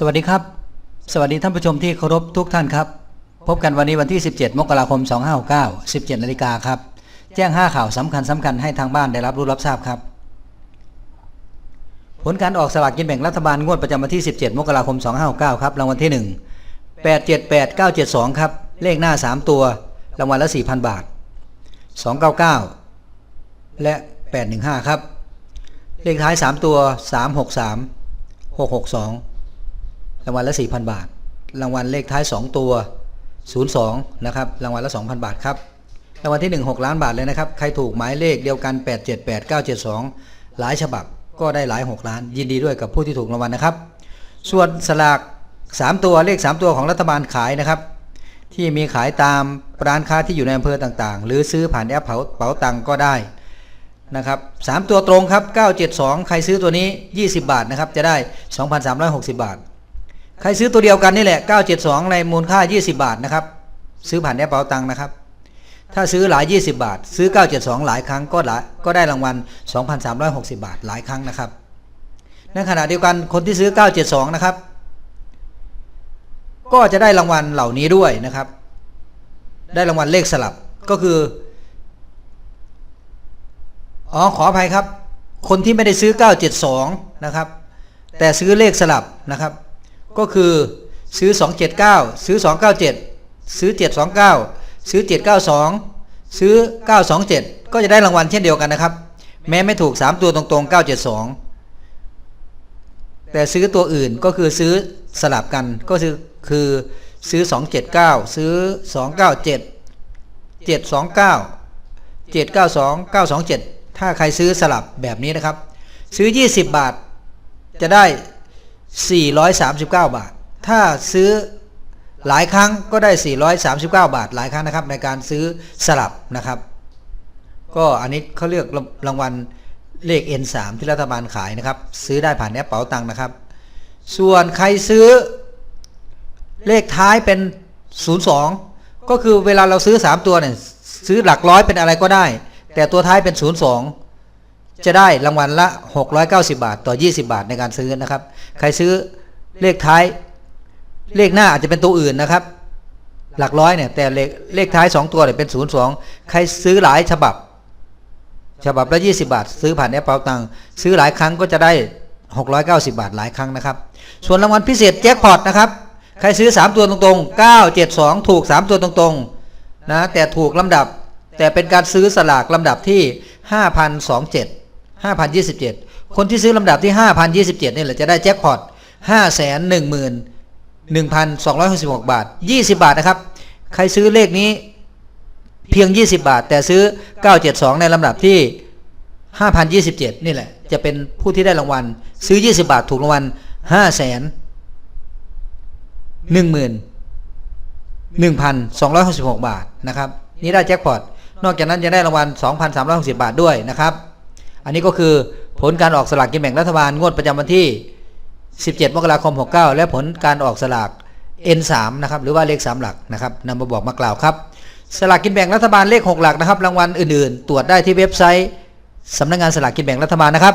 สวัสดีครับ สวัสดีท่านผู้ชมที่เคารพทุกท่านครับ พบกันวันนี้วันที่ 17 มกราคม 2569 17นาฬิกาครับ แจ้ง 5 ข่าวสำคัญสำคัญให้ทางบ้านได้รับรู้รับทราบครับ ผลการออกสลากกินแบ่งรัฐบาลงวดประจำวันที่ 17 มกราคม 2569 ครับ รางวัลที่ 1 878972 ครับ เลขหน้า 3 ตัว รางวัลละ 4,000 บาท 299 และ 815 ครับ เลขท้าย 3 ตัว 363 662 รางวัลละ 4,000 บาท รางวัลเลขท้าย 2 ตัว 02 นะครับ รางวัลละ 2,000 บาทครับ รางวัลที่ 1 6 ล้านบาทเลยนะครับ ใครถูกหมายเลขเดียวกัน 878972 หลายฉบับก็ได้หลาย 6 ล้าน ยินดีด้วยกับผู้ที่ถูกรางวัลนะครับ ส่วนสลาก 3 ตัวเลข 3 ตัวของรัฐบาลขายนะครับ ที่มีขายตามร้านค้าที่อยู่ในอำเภอต่างๆ หรือซื้อผ่านแอปเป๋าตังก็ได้นะครับสามตัวตรงครับ 972 ใครซื้อตัวนี้ 20 บาทนะครับ จะได้ 2,360 บาท ใครซื้อตัวเดียวกันนี่แหละ 972 ในมูลค่า 20 บาทนะครับ ซื้อผ่านแอปเป๋าตังนะครับ ถ้าซื้อหลาย 20 บาท ซื้อ 972 หลายครั้งก็หลายก็ได้รางวัล 2,360 บาทหลายครั้งนะครับ ในขณะเดียวกันคนที่ซื้อ 972 นะครับ ก็จะได้รางวัลเหล่านี้ด้วยนะครับ ได้รางวัลเลขสลับก็คืออ๋อขออภัยครับ คนที่ไม่ได้ซื้อ 972 นะครับ แต่ซื้อเลขสลับนะครับ ก็คือซื้อ 279 ซื้อ 297 ซื้อ 729 ซื้อ 792 ซื้อ 927 ก็จะได้รางวัลเช่นเดียวกันนะครับ แม้ไม่ถูก 3 ตัวตรงๆ 972 แต่ซื้อตัวอื่นก็คือซื้อสลับกันก็คือคือซื้อ 279 ซื้อ 297 729 792 927 ถ้าใครซื้อสลับแบบนี้นะครับ ซื้อ 20 บาทจะได้ 439 บาท ถ้าซื้อหลายครั้งก็ได้ 439 บาท หลายครั้งนะครับ ในการซื้อสลับนะครับ ก็อันนี้เขาเรียกรางวัลเลข N3 ที่รัฐบาลขายนะครับ ซื้อได้ผ่านแอปเป๋าตังค์นะครับ ส่วนใครซื้อเลขท้ายเป็น 02 ก็คือเวลาเราซื้อ 3 ตัวเนี่ยซื้อหลักร้อยเป็นอะไรก็ได้ แต่ตัวท้ายเป็น 02 จะได้รางวัลละ 690 บาทต่อ 20 บาทในการซื้อนะครับ ใครซื้อเลขท้าย เลขหน้าอาจจะเป็นตัวอื่นนะครับ หลักร้อยเนี่ยแต่เลขเลขท้าย 2 ตัวเนี่ยเป็น 02 ใครซื้อหลายฉบับ ฉบับละ 20 บาท ซื้อผ่านแอปเป๋าตังซื้อหลายครั้งก็จะได้ 690 บาทหลายครั้งนะครับ ส่วนรางวัลพิเศษแจ็คพอตนะครับ ใครซื้อ 3 ตัวตรงๆ 972 ถูก 3 ตัวตรงๆนะแต่ถูกลำดับแต่เป็นการซื้อสลากลำดับที่ 5,027 5,027 คนที่ซื้อลำดับที่ 5,027นี่แหละจะได้แจ็คพอต511,266 บาท 20 บาทนะครับ ใครซื้อเลขนี้เพียง 20 บาท แต่ซื้อ 972 ในลำดับที่ 5,027 นี่แหละ จะเป็นผู้ที่ได้รางวัล ซื้อ 20 บาทถูกรางวัล5แสน1 1,266 บาทนะครับ นี่ได้แจ็คพอตนอกจากนั้นจะได้รางวัล 2,360 บาทด้วยนะครับ อันนี้ก็คือผลการออกสลากกินแบ่งรัฐบาลงวดประจำวันที่ 17 มกราคม 69 และผลการออกสลาก N3 นะครับหรือว่าเลข 3 หลักนะครับนำมาบอกมากล่าวครับ สลากกินแบ่งรัฐบาลเลข 6 หลักนะครับ รางวัลอื่นๆ ตรวจได้ที่เว็บไซต์สำนักงานสลากกินแบ่งรัฐบาลนะครับ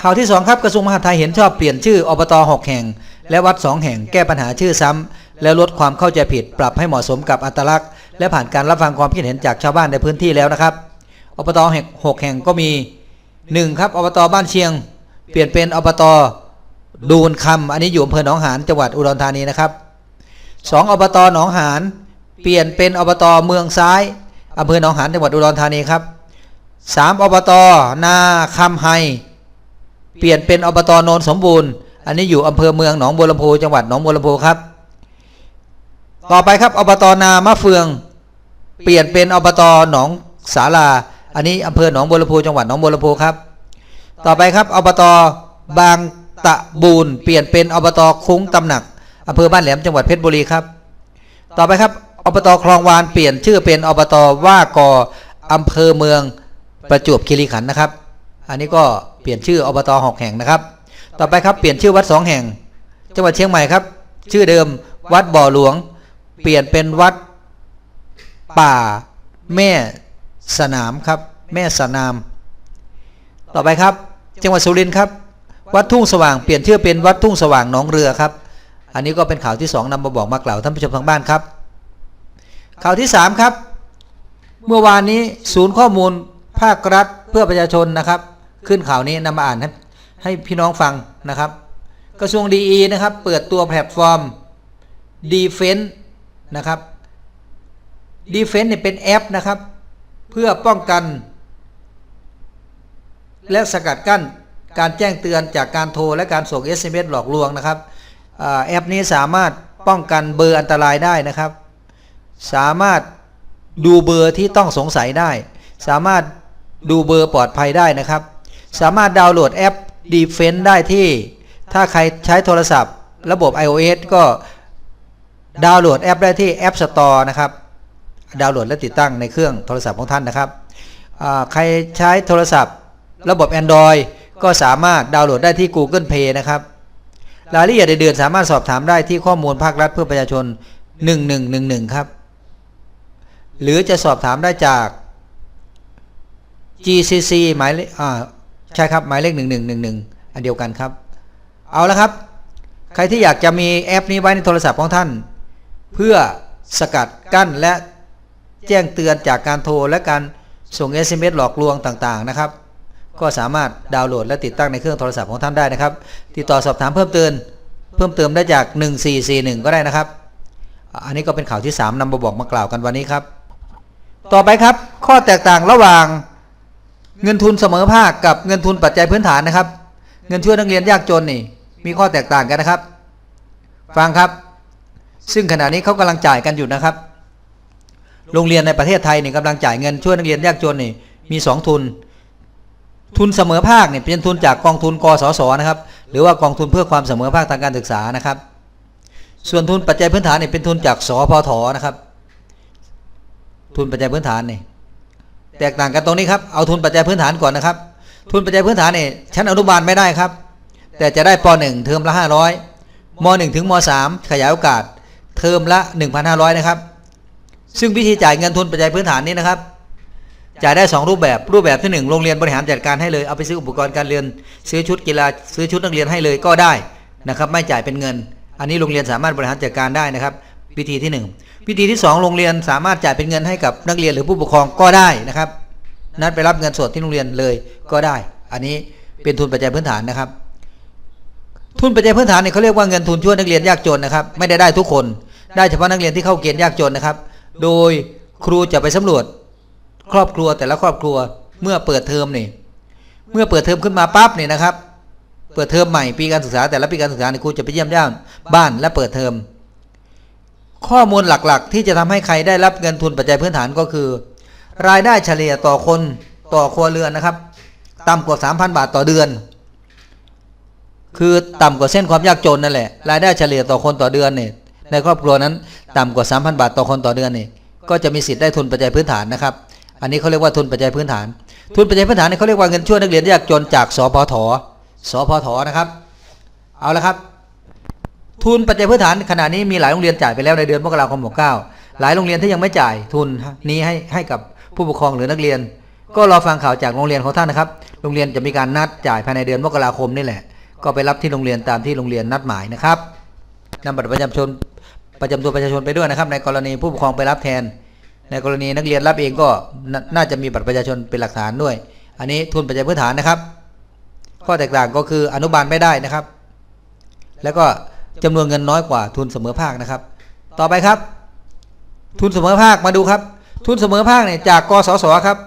ข่าวที่ 2 ครับกระทรวงมหาดไทยเห็นชอบเปลี่ยนชื่ออบต6แห่ง และวัด 2 แห่งแก้ปัญหาชื่อซ้ำและลดความเข้าใจผิด ปรับให้เหมาะสมกับอัตลักษณ์ และผ่านการรับฟังความคิดเห็นจากชาวบ้านในพื้นที่แล้วนะครับ อบตแห่ง6แห่งก็มี1ครับอบตบ้านเชียง เปลี่ยนเป็นอบตดูนคำอันนี้อยู่อำเภอหนองหานจังหวัดอุดรธานีนะครับ2อบตหนองหานเปลี่ยนเป็นอบตเมืองซ้ายอำเภอหนองหานจังหวัดอุดรธานีครับ3อบตนาคำไฮเปลี่ยนเป็นอบตโนนสมบูรณ์ อันนี้อยู่อำเภอเมืองหนองบัวลำพูจังหวัดหนองบัวลำพูครับ ต่อไปครับอบตนามะเฟือง เปลี่ยนเป็นอบตหนองสาลา อันนี้อำเภอหนองบัวลำพูจังหวัดหนองบัวลำพูครับ ต่อไปครับอบตบางตะบูนเปลี่ยนเป็นอบตคุ้งตำหนักอำเภอบ้านแหลมจังหวัดเพชรบุรีครับ ต่อไปครับอบตคลองวานเปลี่ยนชื่อเป็นอบตว่ากออำเภอเมืองประจวบคีรีขันธ์นะครับ อันนี้ก็เปลี่ยนชื่ออบตหกแห่งนะครับ ต่อไปครับเปลี่ยนชื่อวัดสองแห่ง จังหวัดเชียงใหม่ครับ ชื่อเดิมวัดบ่อหลวง เปลี่ยนเป็นวัดป่าแม่ สนามครับ แม่สนาม ต่อไปครับ จังหวัดสุรินทร์ครับ วัดทุ่งสว่างเปลี่ยนชื่อเป็นวัดทุ่งสว่างหนองเรือครับ อันนี้ก็เป็นข่าวที่สองนำมาบอกมากล่าวท่านผู้ชมทางบ้านครับ ข่าวที่สามครับ เมื่อวานนี้ศูนย์ข้อมูลภาครัฐเพื่อประชาชนนะครับ ขึ้นข่าวนี้นำมาอ่านให้ให้พี่น้องฟังนะครับ กระทรวงดีนะครับ เปิดตัวแพลตฟอร์ม Defense นะครับ Defense เนี่ยเป็นแอปนะครับ เพื่อป้องกัน และสกัดกั้นการแจ้งเตือนจากการโทรและการส่ง SMS หลอกลวงนะครับอแอปนี้สามารถป้องกันเบอร์อันตรายได้นะครับ สามารถดูเบอร์ที่ต้องสงสัยได้ สามารถดูเบอร์ปลอดภัยได้นะครับ สามารถดาวน์โหลดแอป Defense ได้ที่ ถ้าใครใช้โทรศัพท์ ระบบ iOS ก็ดาวน์โหลดแอปได้ที่ App Store นะครับ ดาวน์โหลดและติดตั้งในเครื่องโทรศัพท์ของท่านนะครับใครใช้โทรศัพท์ ระบบ Android ก็สามารถดาวน์โหลดได้ที่ Google Play นะครับรายละเอียดอื่นสามารถสอบถามได้ที่ข้อมูลภาครัฐเพื่อประชาชน 1111 ครับ หรือจะสอบถามได้จาก GCC หมายเลขใช่ครับหมายเลข 1111 อันเดียวกันครับ เอาละครับ ใครที่อยากจะมีแอปนี้ไว้ในโทรศัพท์ของท่าน เพื่อสกัดกั้นและ แจ้งเตือนจากการโทรและการส่ง SMS หลอกลวงต่างๆนะครับ ก็สามารถดาวน์โหลดและติดตั้งในเครื่องโทรศัพท์ของท่านได้นะครับ ติดต่อสอบถามเพิ่มเติมเพิ่มเติมได้จาก 1441 ก็ได้นะครับ อันนี้ก็เป็นข่าวที่ 3นำมาบอกมากล่าวกันวันนี้ครับ ต่อไปครับ ข้อแตกต่างระหว่างเงินทุนเสมอภาคกับเงินทุนปัจจัยพื้นฐานนะครับ เงินช่วยนักเรียนยากจนนี่ มีข้อแตกต่างกันนะครับ ฟังครับ ซึ่งขณะนี้เขากำลังจ่ายกันอยู่นะครับ โรงเรียนในประเทศไทยเนี่ยกำลังจ่ายเงินช่วยนักเรียนยากจนนี่มี 2 ทุน ทุนเสมอภาคเนี่ยเป็นทุนจากกองทุนกสศนะครับ หรือว่ากองทุนเพื่อความเสมอภาคทางการศึกษานะครับ ส่วนทุนปัจจัยพื้นฐานเนี่ยเป็นทุนจากสพทนะครับ ทุนปัจจัยพื้นฐานนี่แตกต่างกันตรงนี้ครับเอาทุนปัจจัยพื้นฐานก่อนนะครับ ทุนปัจจัยพื้นฐานเนี่ยชั้นอนุบาลไม่ได้ครับ แต่จะได้ป .1 เทอมละ 500ม .1 ถึงม .3 ขยายโอกาสเทอมละ 1,500 นะครับ ซึ่งวิธีจ่ายเงินทุนปัจจัยพื้นฐานนี้นะครับ จ่ายได้ 2 รูปแบบรูปแบบที่ 1 โรงเรียนบริหารจัดการให้เลยเอาไปซื้ออุปกรณ์การเรียน ซื้อชุดกีฬาซื้อชุดนักเรียนให้เลยก็ได้นะครับ ไม่จ่ายเป็นเงิน อันนี้โรงเรียนสามารถบริหารจัดการได้นะครับ วิธีที่ 1 วิธีที่ 2 โรงเรียนสามารถจ่ายเป็นเงินให้กับนักเรียนหรือผู้ปกครองก็ได้นะครับ นัดไปรับเงินสดที่โรงเรียนเลยก็ได้ อันนี้เป็นทุนปัจจัยพื้นฐานนะครับ ทุนปัจจัยพื้นฐานเนี่ยเขาเรียกว่าเงินทุนช่วยนักเรียนยากจนนะครับ ไม่ได้ได้ทุกคน ได้เฉพาะนักเรียนที่เข้าเกณฑ์ยากจนนะครับ โดยครูจะไปสำรวจ ครอบครัวแต่ละครอบครัวเมื่อเปิดเทอมนี่เมื่อเปิดเทอมขึ้นมาปั๊บเนี่ยนะครับ เปิดเทอมใหม่ปีการศึกษาแต่ละปีการศึกษาเนี่ยครูจะไปเยี่ยมย่านบ้านและเปิดเทอมข้อมูลหลักๆ ที่จะทำให้ใครได้รับเงินทุนปัจจัยพื้นฐานก็คือ รายได้เฉลี่ยต่อคนต่อครัวเรือนนะครับ ต่ำกว่า 3,000 บาทต่อเดือน คือต่ำกว่าเส้นความยากจนนั่นแหละรายได้เฉลี่ยต่อคนต่อเดือนเนี่ย ในครอบครัวนั้นต่ำกว่า 3,000 บาทต่อคนต่อเดือนนี่ก็จะมีสิทธิ์ได้ทุนปัจจัยพื้นฐานนะครับ อันนี้เขาเรียกว่าทุนปัจจัยพื้นฐาน ทุนปัจจัยพื้นฐานเนี่ยเขาเรียกว่าเงินช่วยนักเรียนยากจนจากสพทสพทนะครับ เอาละครับ ทุนปัจจัยพื้นฐานขณะนี้มีหลายโรงเรียนจ่ายไปแล้วในเดือนมกราคม69หลายโรงเรียนที่ยังไม่จ่ายทุนนี้ให้ให้กับผู้ปกครองหรือนักเรียน ก็รอฟังข่าวจากโรงเรียนของท่านนะครับ โรงเรียนจะมีการนัดจ่ายภายในเดือนมกราคมนี่แหละ ก็ไปรับที่โรงเรียนตามที่โรงเรียนนัดหมายนะครับนำบัตรประจำชน ประจำตัวประชาชนไปด้วยนะครับ ในกรณีผู้ปกครองไปรับแทน ในกรณีนักเรียนรับเองก็นน่าจะมีบัตรประชาชนเป็นหลักฐานด้วย อันนี้ทุนปัจจัยพื้นฐานนะครับ ข้อแตกต่างก็คืออนุบาลไม่ได้นะครับ แล้วก็จำนวนเงินน้อยกว่าทุนเสมอภาคนะครับ ต่อไปครับ ทุนเสมอภาคมาดูครับ ทุนเสมอภาคเนี่ยจากกสศครับ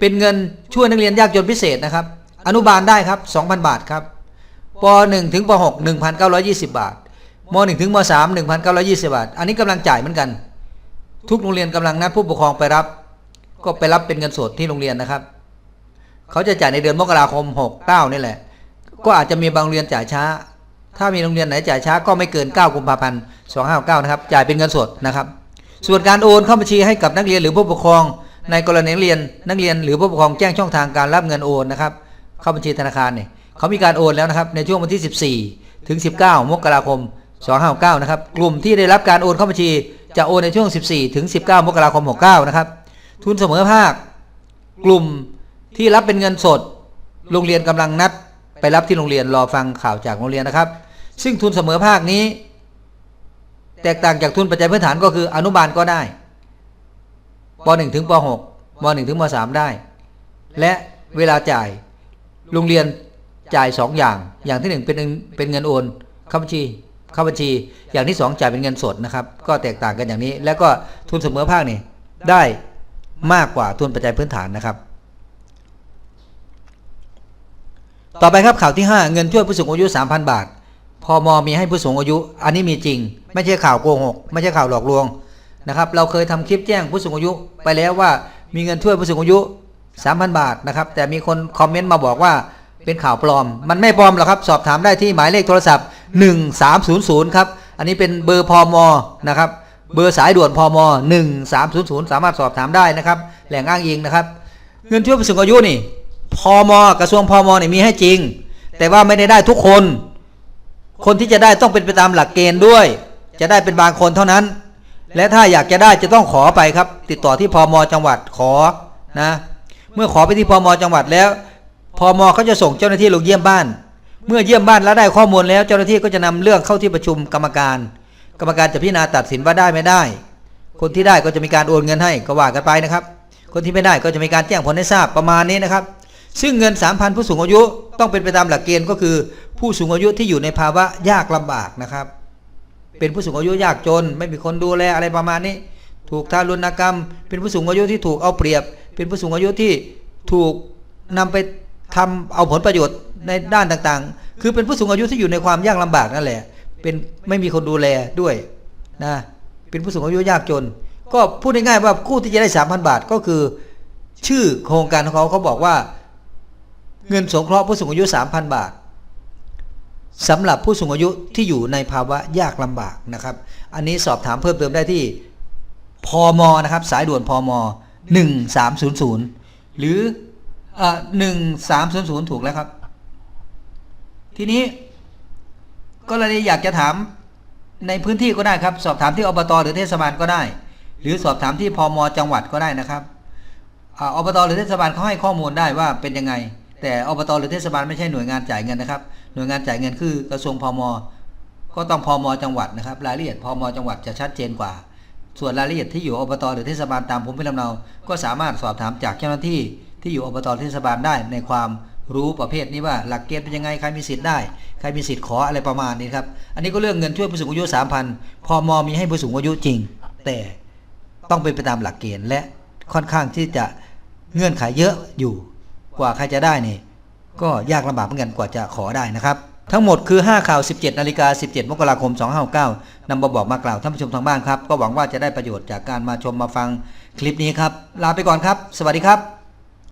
เป็นเงินช่วยนักเรียนยากจนพิเศษนะครับ อนุบาลได้ครับ 2,000 บาทครับป .1 ถึงป .6 1,920 บาท ม .1 ถึงม .3 1,920 บาท อันนี้กำลังจ่ายเหมือนกัน ทุกโรงเรียนกำลังนัดผู้ปกครองไปรับ ก็ไปรับเป็นเงินสดที่โรงเรียนนะครับ เขาจะจ่ายในเดือนมกราคม69นี่แหละ ก็อาจจะมีบางเรียนจ่ายช้า ถ้ามีโรงเรียนไหนจ่ายช้าก็ไม่เกิน 9 กุมภาพันธ์ 2569นะครับ จ่ายเป็นเงินสดนะครับ ส่วนการโอนเข้าบัญชีให้กับนักเรียนหรือผู้ปกครอง ในกรณีเรียนนักเรียนหรือผู้ปกครองแจ้งช่องทางการรับเงินโอนนะครับ เข้าบัญชีธนาคารเนี่ยเขามีการโอนแล้วนะครับในช่วงวันที่ 14 ถึง 19 มกราคม 2569นะครับกลุ่มที่ได้รับการโอนเข้าบัญชี จะโอนในช่วง 14 ถึง 19 มกราคม 69 นะครับ ทุนเสมอภาค กลุ่มที่รับเป็นเงินสด โรงเรียนกำลังนัด ไปรับที่โรงเรียนรอฟังข่าวจากโรงเรียนนะครับ ซึ่งทุนเสมอภาคนี้ แตกต่างจากทุนปัจจัยพื้นฐานก็คืออนุบาลก็ได้ป .1 ถึงป .6 ม .1 ถึงม .3 ได้ และเวลาจ่ายโรงเรียนจ่ายสองอย่าง อย่างที่หนึ่งเป็นเป็นเงินโอนเข้าบัญชี เข้าบัญชี อย่างที่สองจ่ายเป็นเงินสดนะครับ ก็แตกต่างกันอย่างนี้ แล้วก็ทุนเสมอภาคนี่ได้มากกว่าทุนปัจจัยพื้นฐานนะครับ ต่อไปครับข่าวที่ 5 เงินช่วยผู้สูงอายุ 3,000 บาทพอมมีให้ผู้สูงอายุ อันนี้มีจริง ไม่ใช่ข่าวโกหก ไม่ใช่ข่าวหลอกลวงนะครับ เราเคยทำคลิปแจ้งผู้สูงอายุไปแล้วว่ามีเงินช่วยผู้สูงอายุ 3,000 บาทนะครับ แต่มีคนคอมเมนต์มาบอกว่าเป็นข่าวปลอม มันไม่ปลอมหรอกครับ สอบถามได้ที่หมายเลขโทรศัพท์ 1300 ครับ อันนี้เป็นเบอร์พอมนะครับ เบอร์สายด่วนพอม1300 สามารถสอบถามได้นะครับ แหล่งอ้างอิงนะครับ เงินช่วยผู้สูงอายุนี่พอมกระทรวงพอมเนี่ยมีให้จริง แต่ว่าไม่ได้ได้ทุกคน คนที่จะได้ต้องเป็นไปตามหลักเกณฑ์ด้วย จะได้เป็นบางคนเท่านั้น และถ้าอยากจะได้จะต้องขอไปครับ ติดต่อที่พมจังหวัดขอนะ เมื่อขอไปที่พมจังหวัดแล้วพมเขาจะส่งเจ้าหน้าที่ลงเยี่ยมบ้าน เมื่อเยี่ยมบ้านแล้วได้ข้อมูลแล้ว เจ้าหน้าที่ก็จะนำเรื่องเข้าที่ประชุมกรรมการ กรรมการจะพิจารณาตัดสินว่าได้ไม่ได้ คนที่ได้ก็จะมีการโอนเงินให้ก็ว่ากันไปนะครับ คนที่ไม่ได้ก็จะมีการแจ้งผลให้ทราบประมาณนี้นะครับ ซึ่งเงิน 3,000 ผู้สูงอายุต้องเป็นไปตามหลักเกณฑ์ก็คือ ผู้สูงอายุที่อยู่ในภาวะยากลำบากนะครับ เป็นผู้สูงอายุยากจน ไม่มีคนดูแลอะไรประมาณนี้ ถูกทารุณกรรม เป็นผู้สูงอายุที่ถูกเอาเปรียบ เป็นผู้สูงอายุที่ถูกนำไปทำเอาผลประโยชน์ ในด้านต่างๆ คือเป็นผู้สูงอายุที่อยู่ในความยากลำบากนั่นแหละ เป็นไม่มีคนดูแลด้วยนะ เป็นผู้สูงอายุยากจน ก็พูดง่ายๆว่าคู่ที่จะได้ 3,000 บาทก็คือ ชื่อโครงการของเขาเขาบอกว่า เงินสงเคราะห์ผู้สูงอายุ 3,000 บาทสำหรับผู้สูงอายุที่อยู่ในภาวะยากลำบากนะครับ อันนี้สอบถามเพิ่มเติมได้ที่พอมนะครับ สายด่วนพอม1300 หรือหนึ่งสามศูนย์ศูนย์ถูกแล้วครับ ทีนี้ ก็เลยอยากจะถามในพื้นที่ก็ได้ครับ สอบถามที่อบตหรือเทศบาลก็ได้ หรือสอบถามที่พมจังหวัดก็ได้นะครับอาอบตหรือเทศบาลเขาให้ข้อมูลได้ว่าเป็นยังไง แต่อบตหรือเทศบาลไม่ใช่หน่วยงานจ่ายเงินนะครับ หน่วยงานจ่ายเงินคือกระทรวงพมก็ต้องพมจังหวัดนะครับ รายละเอียดพมจังหวัดจะชัดเจนกว่า ส่วนรายละเอียดที่อยู่อบตหรือเทศบาลตามภูมิลำเนา ก็สามารถสอบถามจากเจ้าหน้าที่ที่อยู่อบตเทศบาลได้ในความ รู้ประเภทนี้ว่าหลักเกณฑ์เป็นยังไงใครมีสิทธิ์ได้ใครมีสิทธิ์ขออะไรประมาณนี้ครับอันนี้ก็เรื่องเงินช่วยผู้สูงอายุ3,000พอมอมีให้ผู้สูงอายุจริง แต่ต้องเป็นไปตามหลักเกณฑ์และค่อนข้างที่จะเงื่อนไขเยอะอยู่กว่าใครจะได้นี่ก็ยากลำบากเหมือนกันกว่าจะขอได้นะครับทั้งหมดคือ 5 ข่าว 17 นาฬิกา 17 มกราคม 2569นำมาบอกมากล่าวท่านผู้ชมทางบ้านครับ ก็หวังว่าจะได้ประโยชน์จากการมาชมมาฟังคลิปนี้ครับ ลาไปก่อนครับ สวัสดีครับ